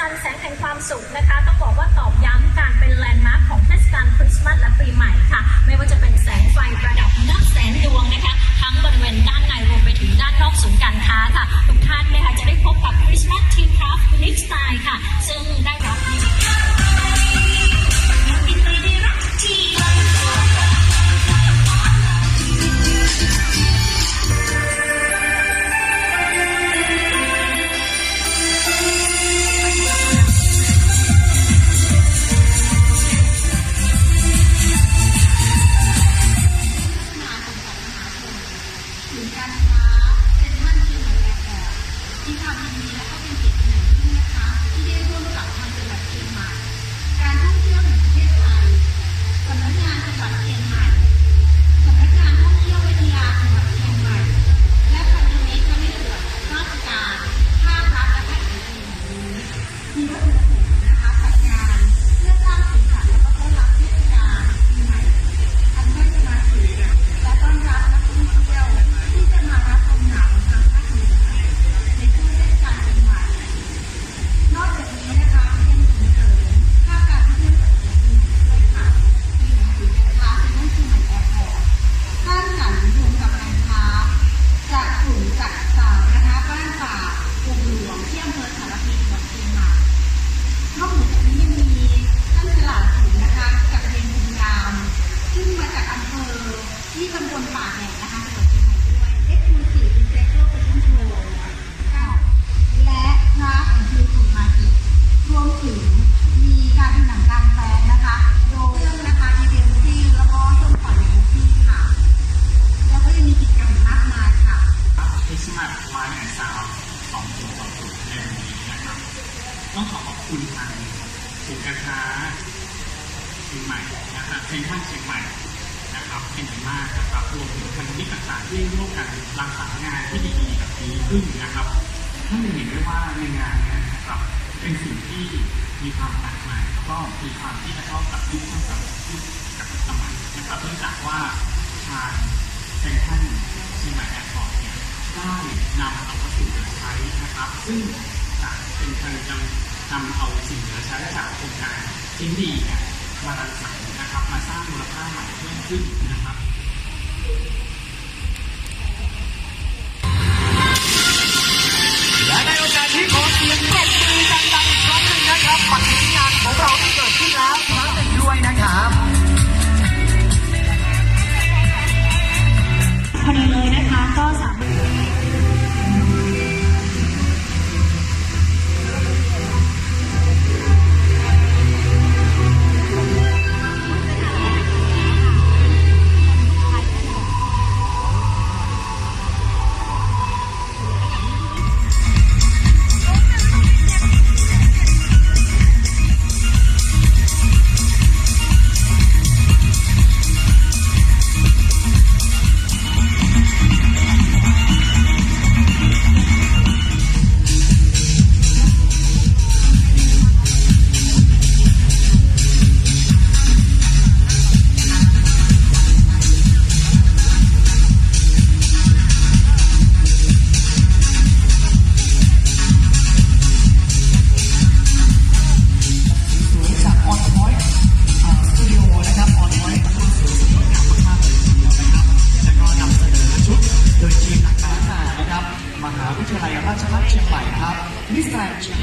จันทร์แสงแห่งความสุขนะคะ ต้องบอกว่าตอบย้ำการเป็นแลนด์มาร์คของเทศกาลคริสต์มาสและปีใหม่ค่ะ ไม่ว่าจะเป็นแสงไฟ ศูนย์การค้าเซ็นทรัลคิวแอนด์แอร์ที่ทำดีและก็เป็น ต้องขอขอบคุณทางศูนกาค้าเชียงใหม่นะครับเซ็นทรัลเชียงใหม่นะครับเป็นอย่างมากนะครับรวมถึงคณะนิกต่างๆที่ร่วมกันรักษางานที่ดีๆแบบนี้ขึ้นนะครับท่านจะเห็นได้ว่าในงานนี้นะครับเป็นสิ่งที่มีความหลากหลายแล้วก็มีความที่จะเข้ากับยุคกับยุคกับสมัยนะครับเนื่องจากว่าทางเซ็นทรัลเชียงใหม่แอร์พอร์ตเนี่ยได้นำเอาวัสดุใช้นะครับ ซึ่ง เป็นทารนำนำเอาสิ่งเหลือใช้จากโครงการชิ้นดีเนี่ยมาสรรสรรค์นะครับ มาสร้างมูลค่าใหม่เพิ่มขึ้นนะครับ не знаю, чем.